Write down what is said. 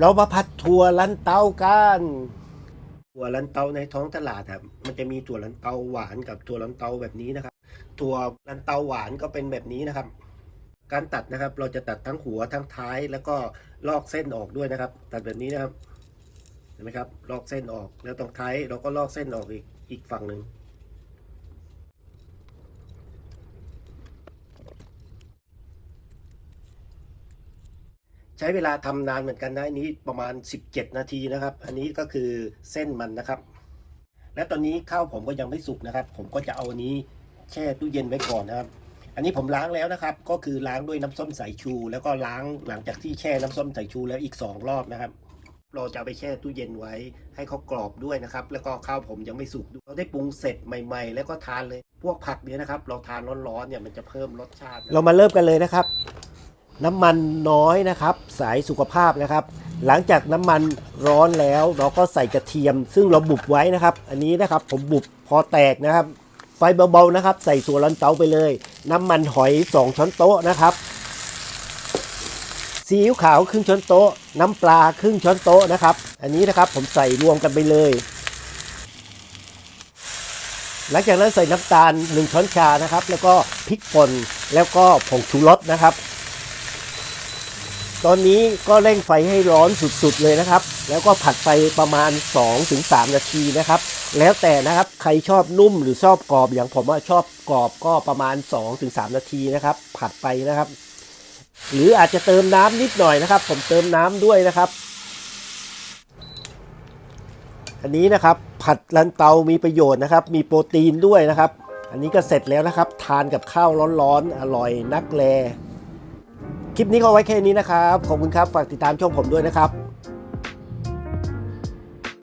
เรามาผัดถั่วลันเตากันถั่วลันเตาในท้องตลาดครับ มันจะมีถั่วลันเตาหวานกับถั่วลันเตาแบบนี้นะครับ ถั่วลันเตาหวานก็เป็นแบบนี้นะครับ การตัดนะครับ เราจะตัดทั้งหัวทั้งท้าย แล้วก็ลอกเส้นออกด้วยนะครับ ตัดแบบนี้นะครับ เห็นไหมครับ ลอกเส้นออก แล้วตรงท้ายเราก็ลอกเส้นออกอีกอีกฝั่งหนึ่ง ใช้เวลาทำนานเหมือนกันนะอันนี้ประมาณ 17 นาทีนะครับ อันนี้ก็คือเส้นมันนะครับ และตอนนี้ข้าวผมก็ยังไม่สุกนะครับ ผมก็จะเอาอันนี้แช่ตู้เย็นไว้ก่อนนะครับ อันนี้ผมล้างแล้วนะครับ ก็คือล้างด้วยน้ำส้มสายชู แล้วก็ล้างหลังจากที่แช่น้ำส้มสายชูแล้วอีก 2 รอบนะครับเราจะไปแช่ตู้เย็นไว้ให้เขากรอบด้วยนะครับ แล้วก็ข้าวผมยังไม่สุกเราได้ปรุงเสร็จใหม่ ๆ แล้วก็ทานเลย พวกผักเนี้ยนะครับ เราทานร้อนๆเนี่ยมันจะเพิ่มรสชาติ เรามาเริ่มกันเลยนะครับ น้ำมันน้อยนะครับ สายสุขภาพนะครับ หลังจากน้ำมันร้อนแล้ว เราก็ใส่กระเทียม ซึ่งเราบุบไว้นะครับ อันนี้นะครับผมบุบพอแตกนะครับ ไฟเบาๆนะครับ ใส่ตัวลันเตาไปเลย น้ำมันหอย 2 ช้อนโต๊ะนะครับซีอิ๊วขาวครึ่งช้อนโต๊ะ น้ำปลาครึ่งช้อนโต๊ะนะครับ อันนี้นะครับผมใส่รวมกันไปเลย หลังจากนั้นใส่น้ำตาล 1 ช้อนชานะครับ แล้วก็พริกป่นแล้วก็ผงชูรสนะครับ ตอนนี้ก็เร่งไฟให้ร้อนสุดๆเลยนะครับ แล้วก็ผัดไปประมาณ 2-3 นาทีนะครับ แล้วแต่นะครับใครชอบนุ่มหรือชอบกรอบอย่างผมว่าชอบกรอบก็ประมาณ 2-3 นาทีนะครับ ผัดไปนะครับ หรืออาจจะเติมน้ำนิดหน่อยนะครับ ผมเติมน้ำด้วยนะครับ อันนี้นะครับผัดลันเตามีประโยชน์นะครับ มีโปรตีนด้วยนะครับ อันนี้ก็เสร็จแล้วนะครับ ทานกับข้าวร้อนๆอร่อยนักแล คลิปนี้ก็ไว้แค่นี้นะครับ ขอบคุณครับ ฝากติดตามช่องผมด้วยนะครับ